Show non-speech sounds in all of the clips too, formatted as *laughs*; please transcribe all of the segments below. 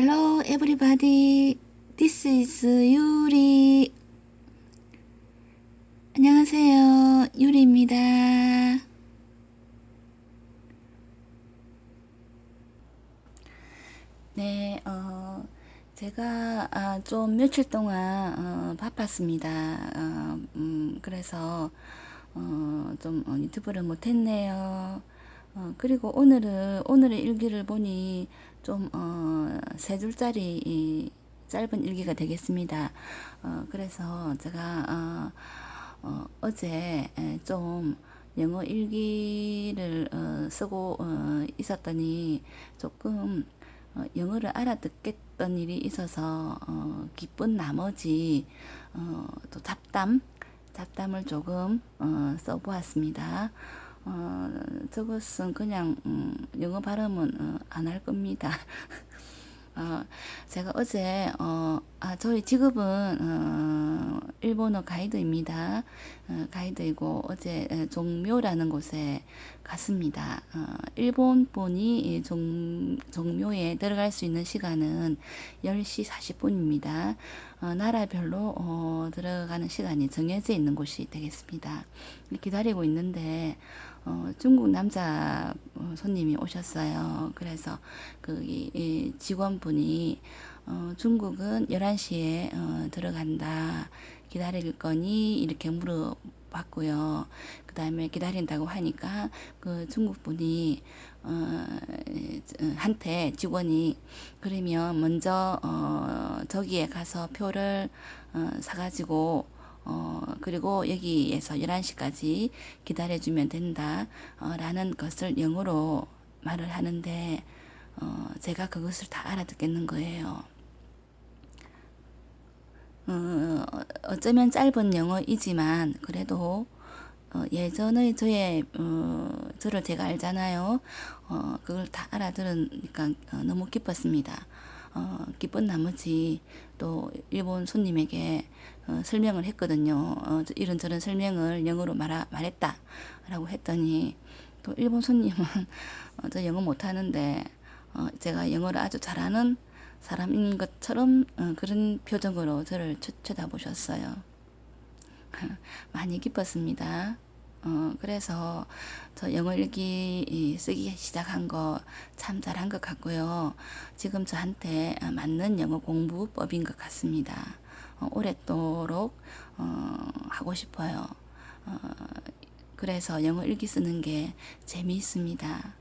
Hello everybody. This is 유리. 안녕하세요. 유리입니다. 네, 어, 제가 아, 좀 며칠 동안 어, 바빴습니다. 어, 음, 그래서 어, 좀 어, 유튜브를 못했네요. 어, 그리고 오늘은 오늘의 일기를 보니 좀 어, 세 줄짜리 이 짧은 일기가 되겠습니다. 어, 그래서 제가 어, 어, 어제 에, 좀 영어 일기를 어, 쓰고 어, 있었더니 조금 어, 영어를 알아듣겠던 일이 있어서 어, 기쁜 나머지 어, 또 잡담 잡담을 조금 어, 써보았습니다. 어, 저것은 그냥 음, 영어 발음은 어, 안할 겁니다. *laughs* 어, 제가 어제 어, 아, 저희 직업은 어, 일본어 가이드입니다. 어, 가이드이고 어제 에, 종묘라는 곳에 갔습니다. 어, 일본 분이 이 종, 종묘에 들어갈 수 있는 시간은 10시 40분입니다. 어, 나라별로 어, 들어가는 시간이 정해져 있는 곳이 되겠습니다. 기다리고 있는데 어, 중국 남자 어, 손님이 오셨어요. 그래서 그 직원분이 어, 중국은 11시에 어, 들어간다. 기다릴 거니? 이렇게 물어봤고요. 그 다음에 기다린다고 하니까 그 중국 분이 어, 한테 직원이 그러면 먼저 어, 저기에 가서 표를 어, 사가지고 어, 그리고 여기에서 11시까지 기다려주면 된다. 어, 라는 것을 영어로 말을 하는데, 어, 제가 그것을 다 알아듣겠는 거예요. 어, 어쩌면 짧은 영어이지만, 그래도, 어, 예전의 저의, 어, 저를 제가 알잖아요. 어, 그걸 다 알아들으니까 어, 너무 기뻤습니다. 어, 기쁜 나머지 또 일본 손님에게 어, 설명을 했거든요. 어, 이런저런 설명을 영어로 말하, 말했다. 라고 했더니 또 일본 손님은 어, 저 영어 못하는데 어, 제가 영어를 아주 잘하는 사람인 것처럼 어, 그런 표정으로 저를 쳐, 쳐다보셨어요. *laughs* 많이 기뻤습니다. 어, 그래서 저 영어 일기 쓰기 시작한 거 참 잘한 것 같고요. 지금 저한테 맞는 영어 공부법인 것 같습니다. 어, 오랫도록 어, 하고 싶어요. 어, 그래서 영어 일기 쓰는 게 재미있습니다.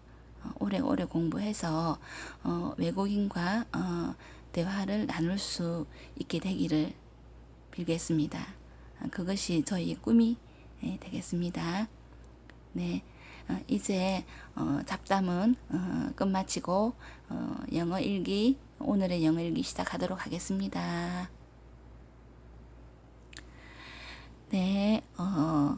어, 오래오래 공부해서 어, 외국인과 어, 대화를 나눌 수 있게 되기를 빌겠습니다. 어, 그것이 저희 꿈이 네, 되겠습니다. 네, 어, 이제 어, 잡담은 어, 끝마치고 어, 영어 일기 오늘의 영어 일기 시작하도록 하겠습니다. 네, 어,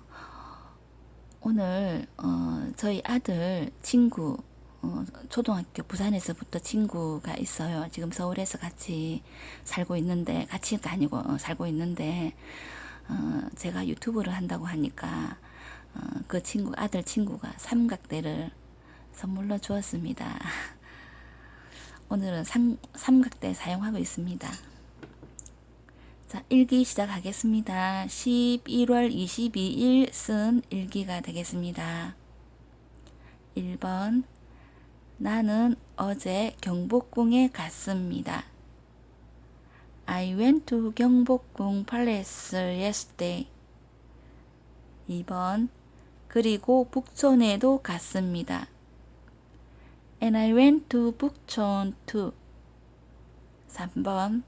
오늘 어, 저희 아들 친구 어, 초등학교 부산에서부터 친구가 있어요. 지금 서울에서 같이 살고 있는데 같이가 아니고 어, 살고 있는데 어, 제가 유튜브를 한다고 하니까 어, 그 친구 아들 친구가 삼각대를 선물로 주었습니다. *laughs* 오늘은 삼, 삼각대 사용하고 있습니다. 자, 일기 시작하겠습니다. 11월 22일 쓴 일기가 되겠습니다. 1번 나는 어제 경복궁에 갔습니다. I went to 경복궁 palace yesterday. 2번 그리고 북촌에도 갔습니다. And I went to 북촌 too. 3번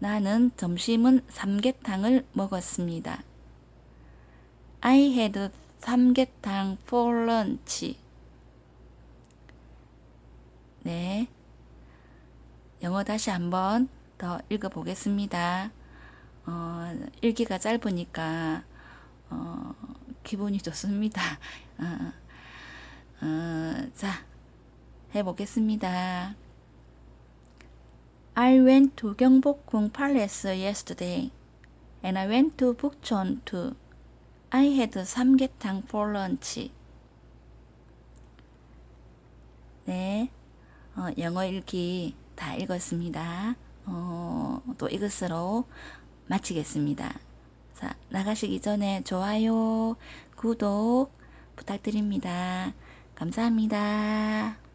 나는 점심은 삼계탕을 먹었습니다. I had 삼계탕 for lunch. 네. 영어 다시 한번 더 읽어보겠습니다. 어, 일기가 짧으니까 어, 기분이 좋습니다. *laughs* 어, 어, 자, 해보겠습니다. I went to 경복궁 Palace yesterday, and I went to 북촌 too. I had 삼계탕 for lunch. 네, 어, 영어 읽기 다 읽었습니다. 어, 또 이것으로 마치겠습니다. 자, 나가시기 전에 좋아요, 구독 부탁드립니다. 감사합니다.